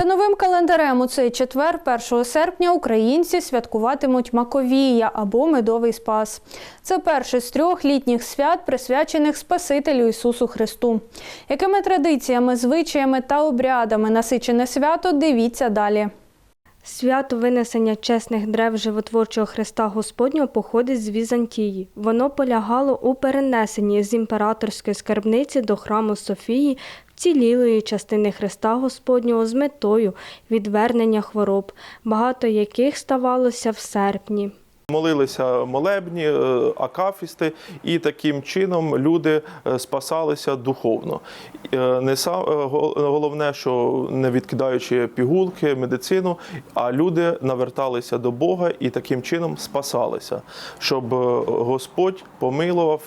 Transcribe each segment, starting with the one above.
За новим календарем у цей четвер, 1 серпня, українці святкуватимуть Маковія або Медовий Спас. Це перше з трьох літніх свят, присвячених Спасителю Ісусу Христу. Якими традиціями, звичаями та обрядами насичене свято, дивіться далі. Свято винесення чесних древ животворчого Христа Господнього походить з Візантії. Воно полягало у перенесенні з імператорської скарбниці до храму Софії вцілілої частини Христа Господнього з метою відвернення хвороб, багато яких ставалося в серпні. Молилися молебні, е, акафісти, і таким чином люди е, спасалися духовно. Е, Не са- е, головне, що не відкидаючи пігулки, медицину, а люди наверталися до Бога і таким чином спасалися, щоб Господь помилував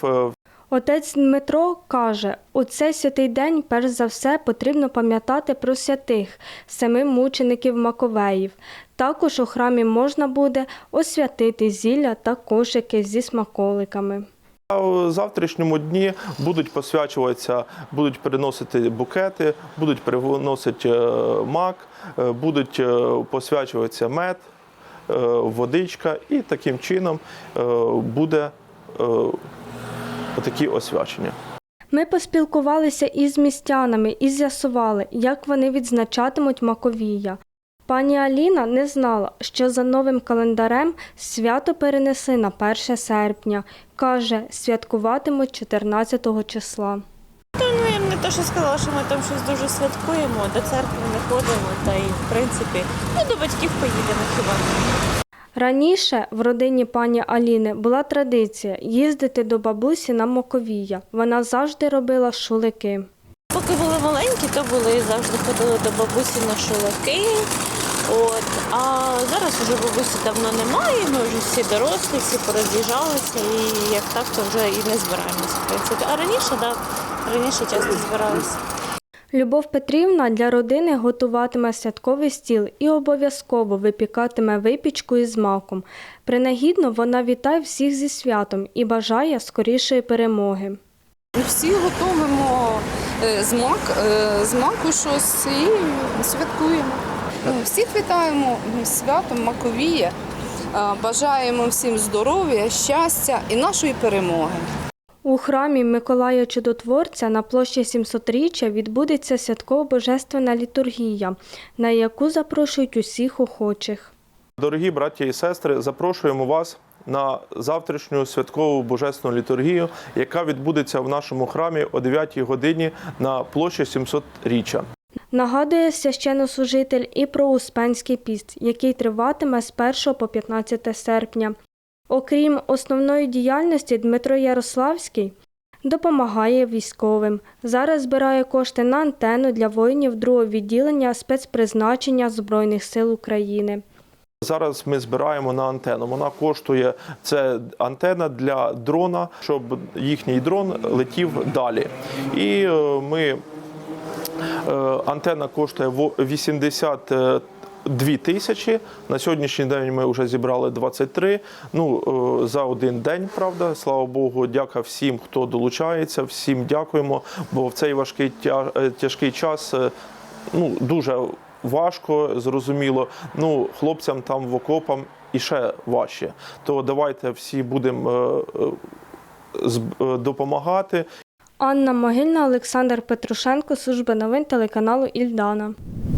Отець Дмитро каже, у цей святий день перш за все потрібно пам'ятати про святих, семи мучеників Маковеїв. Також у храмі можна буде освятити зілля та кошики зі смаколиками. В завтрашньому дні будуть посвячуватися, будуть переносити букети, будуть переносити е, мак, е, будуть е, посвячуватися мед, водичка, і таким чином буде такі освячення. Ми поспілкувалися із містянами і з'ясували, як вони відзначатимуть Маковія. Пані Аліна не знала, що за новим календарем свято перенесли на 1 серпня. Каже, святкуватимуть 14 числа. Та Ну, я не те, що сказала, що ми там щось дуже святкуємо, до церкви не ходимо, та й в принципі, ну до батьків поїдемо хіба. Раніше в родині пані Аліни була традиція їздити до бабусі на Маковія. Вона завжди робила шулики. Поки були маленькі, то були завжди ходили до бабусі на шулики. От, а зараз уже бабусі давно немає, ми вже всі дорослі, всі пороз'їжджалися, і як так, то вже і не збираємося, в принципі. А раніше, так, да, раніше часто збиралися. Любов Петрівна для родини готуватиме святковий стіл і обов'язково випікатиме випічку із маком. Принагідно вона вітає всіх зі святом і бажає скорішої перемоги. Всі готуємо е, з, мак, е, з маку щось і святкуємо. Всіх вітаємо святом Маковія. Е, Бажаємо всім здоров'я, щастя і нашої перемоги. У храмі Миколая Чудотворця на площі 700-річчя відбудеться святково-божественна літургія, на яку запрошують усіх охочих. Дорогі браті і сестри, запрошуємо вас на завтрашню святкову божественну літургію, яка відбудеться в нашому храмі о 9 годині на площі 700 річчя. Нагадує священнослужитель і про Успенський піст, який триватиме з 1 по 15 серпня. Окрім основної діяльності, Дмитро Ярославський допомагає військовим. Зараз збирає кошти на антенну для воїнів другого відділення спецпризначення Збройних сил України. Зараз ми збираємо на антенну. Вона коштує це антена для дрона, щоб їхній дрон летів далі. І е, ми е, Антенна коштує 80 2 тисячі. На сьогоднішній день ми вже зібрали 23. Ну е, за один день, правда, слава Богу, дяка всім, хто долучається, всім дякуємо. Бо в цей важкий е, тяжкий час е, ну дуже важко, зрозуміло. Ну, хлопцям там в окопам і ще важче. То давайте всі будемо допомагати. Анна Могильна, Олександр Петрушенко, служба новин телеканалу Ільдана.